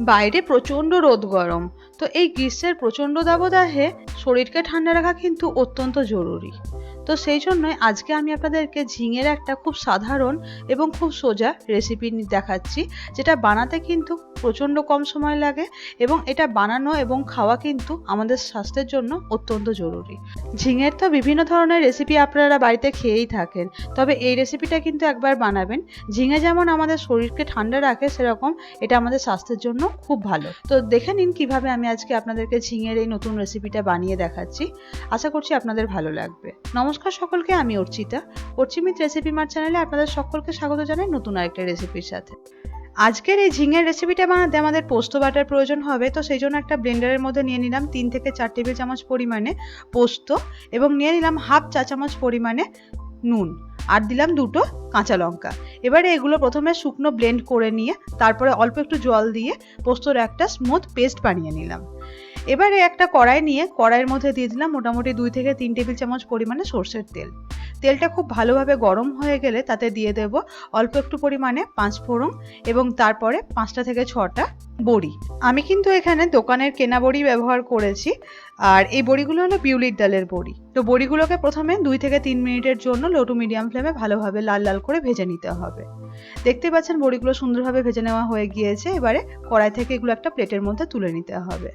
বাইরে প্রচণ্ড রোদ গরম। তো এই গ্রীষ্মের প্রচণ্ড দাবদাহে শরীরকে ঠান্ডা রাখা কিন্তু অত্যন্ত জরুরি। তো সেই জন্যই আজকে আমি আপনাদেরকে ঝিঙের একটা খুব সাধারণ এবং খুব সোজা রেসিপি দেখাচ্ছি, যেটা বানাতে কিন্তু প্রচণ্ড কম সময় লাগে এবং এটা বানানো এবং খাওয়া কিন্তু আমাদের স্বাস্থ্যের জন্য অত্যন্ত জরুরি। ঝিঙের তো বিভিন্ন ধরনের রেসিপি আপনারা বাড়িতে খেয়েই থাকেন, তবে এই রেসিপিটা কিন্তু একবার বানাবেন। ঝিঙে যেমন আমাদের শরীরকে ঠান্ডা রাখে, সেরকম এটা আমাদের স্বাস্থ্যের জন্য খুব ভালো। তো দেখে নিন কীভাবে আমি আজকে আপনাদেরকে ঝিঙের এই নতুন রেসিপিটা বানিয়ে দেখাচ্ছি। আশা করছি আপনাদের ভালো লাগবে। নমস্কার। সকলকে, আমি অর্চিতা। অর্চিমিত রেসিপি মার চ্যানেলে আপনাদের সকলকে স্বাগত জানাই নতুন আরেকটা রেসিপির সাথে। আজকের এই ঝিঙের রেসিপিটা বানাতে আমাদের পোস্ত বাটার প্রয়োজন হবে, তো সেই জন্য একটা ব্লেন্ডারের মধ্যে নিয়ে নিলাম তিন থেকে চার টেবিল চামচ পরিমাণে পোস্ত এবং নিয়ে নিলাম হাফ চা চামচ পরিমাণে নুন আর দিলাম দুটো কাঁচা লঙ্কা। এবারে এগুলো প্রথমে শুকনো ব্লেন্ড করে নিয়ে, তারপরে অল্প একটু জল দিয়ে পোস্তর একটা স্মুথ পেস্ট বানিয়ে নিলাম। এবারে একটা কড়াই নিয়ে কড়াইয়ের মধ্যে দিয়ে দিলাম মোটামুটি দুই থেকে তিন টেবিল চামচ পরিমাণে সর্ষের তেল। তেলটা খুব ভালোভাবে গরম হয়ে গেলে তাতে দিয়ে দেব অল্প একটু পরিমাণে পাঁচ ফোড়ন এবং তারপরে পাঁচটা থেকে ছটা বড়ি। আমি কিন্তু এখানে দোকানের কেনা বড়ি ব্যবহার করেছি আর এই বড়িগুলো হলো বিউলির ডালের বড়ি। তো বড়িগুলোকে প্রথমে দুই থেকে তিন মিনিটের জন্য লো টু মিডিয়াম ফ্লেমে ভালোভাবে লাল লাল করে ভেজে নিতে হবে। দেখতে পাচ্ছেন বড়িগুলো সুন্দরভাবে ভেজে নেওয়া হয়ে গিয়েছে। এবারে কড়াই থেকে এগুলো একটা প্লেটের মধ্যে তুলে নিতে হবে।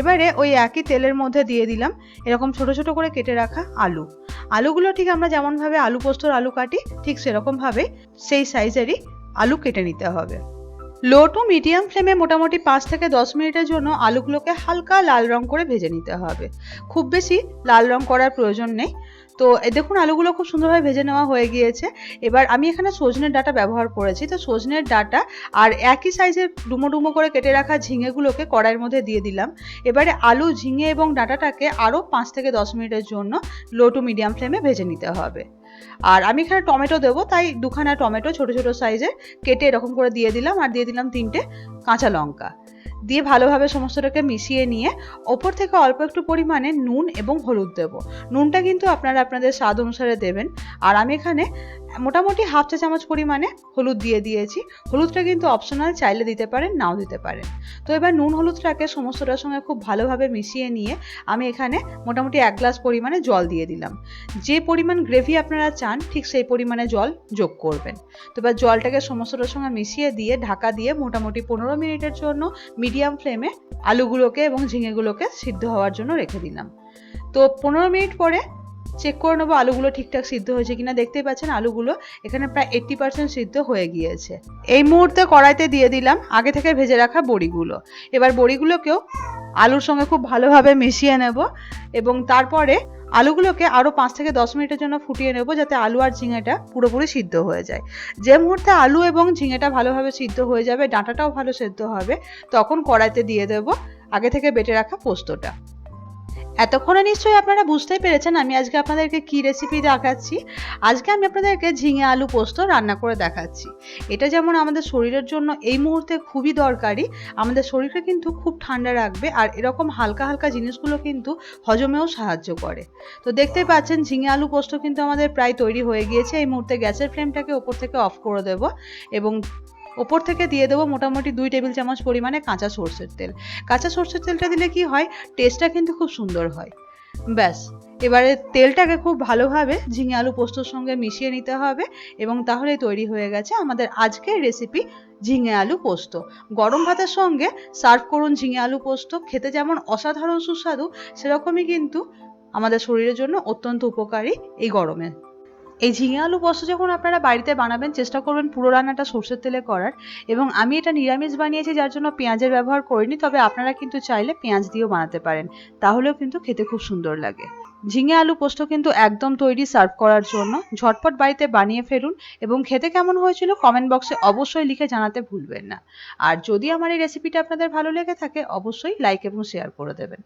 এবারে ওই একই তেলের মধ্যে দিয়ে দিলাম এরকম ছোট ছোট করে কেটে রাখা আলু। আলুগুলো ঠিক আমরা যেমনভাবে আলু পোস্তর আলু কাটি, ঠিক সেরকমভাবে সেই সাইজেরই আলু কেটে নিতে হবে। লো টু মিডিয়াম ফ্লেমে মোটামুটি পাঁচ থেকে দশ মিনিটের জন্য আলুগুলোকে হালকা লাল রং করে ভেজে নিতে হবে। খুব বেশি লাল রং করার প্রয়োজন নেই। তো দেখুন আলুগুলো খুব সুন্দরভাবে ভেজে নেওয়া হয়ে গিয়েছে। এবার আমি এখানে সজনের ডাটা ব্যবহার করেছি। তো, সজনের ডাটা আর একই সাইজের ডুমো ডুমো করে কেটে রাখা ঝিঙেগুলোকে কড়াইয়ের মধ্যে দিয়ে দিলাম। এবারে আলু, ঝিঙে এবং ডাটাটাকে আরও পাঁচ থেকে দশ মিনিটের জন্য লো টু মিডিয়াম ফ্লেমে ভেজে নিতে হবে। আর আমি এখানে টমেটো দেবো, তাই দুখানা টমেটো ছোট ছোট সাইজে কেটে এরকম করে দিয়ে দিলাম আর দিয়ে দিলাম তিনটে কাঁচা লঙ্কা। দিয়ে ভালোভাবে সমস্তটাকে মিশিয়ে নিয়ে ওপর থেকে অল্প একটু পরিমাণে নুন এবং হলুদ দেব। নুনটা কিন্তু আপনারা আপনাদের স্বাদ অনুসারে দেবেন। আর আমি এখানে মোটামুটি হাফ চা চামচ পরিমাণে হলুদ দিয়ে দিয়েছি। হলুদটা কিন্তু অপশনাল চাইলে দিতে পারেন, নাও দিতে পারেন। তো এবার নুন হলুদটাকে সমস্তটার সঙ্গে খুব ভালোভাবে মিশিয়ে নিয়ে আমি এখানে মোটামুটি এক গ্লাস পরিমাণে জল দিয়ে দিলাম। যে পরিমাণ গ্রেভি আপনারা চান, ঠিক সেই পরিমাণে জল যোগ করবেন। তো এবার জলটাকে সমস্তটার সঙ্গে মিশিয়ে দিয়ে ঢাকা দিয়ে মোটামুটি পনেরো মিনিটের জন্য মিডিয়াম ফ্লেমে আলুগুলোকে এবং ঝিঙেগুলোকে সিদ্ধ হওয়ার জন্য রেখে দিলাম। তো পনেরো মিনিট পরে চেক করে নেব আলুগুলো ঠিকঠাক সিদ্ধ হয়েছে কিনা। দেখতেই পাচ্ছেন আলুগুলো এখানে প্রায় এইট্টি পার্সেন্ট সিদ্ধ হয়ে গিয়েছে। এই মুহূর্তে কড়াইতে দিয়ে দিলাম আগে থেকে ভেজে রাখা বড়িগুলো। এবার বড়িগুলোকেও আলুর সঙ্গে খুব ভালোভাবে মিশিয়ে নেব এবং তারপরে আলুগুলোকে আরও পাঁচ থেকে দশ মিনিটের জন্য ফুটিয়ে নেব যাতে আলু আর ঝিঙেটা পুরোপুরি সিদ্ধ হয়ে যায়। যে মুহূর্তে আলু এবং ঝিঙেটা ভালোভাবে সিদ্ধ হয়ে যাবে, ডাঁটাটাও ভালো সেদ্ধ হবে, তখন কড়াইতে দিয়ে দেব আগে থেকে বেটে রাখা পোস্তটা। এতক্ষণে নিশ্চয়ই আপনারা বুঝতেই পেরেছেন আমি আজকে আপনাদেরকে কি রেসিপি দেখাচ্ছি। আজকে আমি আপনাদেরকে ঝিঙে আলু পোস্ত রান্না করে দেখাচ্ছি। এটা যেমন আমাদের শরীরের জন্য এই মুহূর্তে খুবই দরকারি, আমাদের শরীরকে কিন্তু খুব ঠান্ডা রাখবে আর এরকম হালকা হালকা জিনিসগুলো কিন্তু হজমেও সাহায্য করে। তো দেখতেই পাচ্ছেন ঝিঙে আলু পোস্ত কিন্তু আমাদের প্রায় তৈরি হয়ে গিয়েছে, এই মুহূর্তে গ্যাসের ফ্লেমটাকে ওপর থেকে অফ করে দেব এবং ওপর থেকে দিয়ে দেবো মোটামুটি দুই টেবিল চামচ পরিমাণে কাঁচা সর্ষের তেল। কাঁচা সর্ষের তেলটা দিলে কি হয়? টেস্টটা কিন্তু খুব সুন্দর হয়। ব্যাস, এবারে তেলটাকে খুব ভালোভাবে ঝিঙে আলু পোস্তর সঙ্গে মিশিয়ে নিতে হবে এবং তাহলেই তৈরি হয়ে গেছে আমাদের আজকের রেসিপি ঝিঙে আলু পোস্ত। গরম ভাতের সঙ্গে সার্ভ করুন ঝিঙে আলু পোস্ত। খেতে যেমন অসাধারণ সুস্বাদু, সেরকমই কিন্তু আমাদের শরীরের জন্য অত্যন্ত উপকারী এই গরমে। এই ঝিঙে আলু পোস্ত যখন আপনারা বাড়িতে বানাবেন, চেষ্টা করবেন পুরো রান্নাটা সর্ষের তেলে করার। এবং আমি এটা নিরামিষ বানিয়েছি, যার জন্য পেঁয়াজের ব্যবহার করিনি, তবে আপনারা কিন্তু চাইলে পেঁয়াজ দিয়েও বানাতে পারেন। তাহলেও কিন্তু খেতে খুব সুন্দর লাগে। ঝিঙে আলু পোস্ত কিন্তু একদম তৈরি সার্ভ করার জন্য। ঝটপট বাড়িতে বানিয়ে ফেলুন। এবং খেতে কেমন হয়েছিল কমেন্ট বক্সে অবশ্যই লিখে জানাতে ভুলবেন না। আর যদি আমার এই রেসিপিটা আপনাদের ভালো লেগে থাকে, অবশ্যই লাইক এবং শেয়ার করে দেবেন।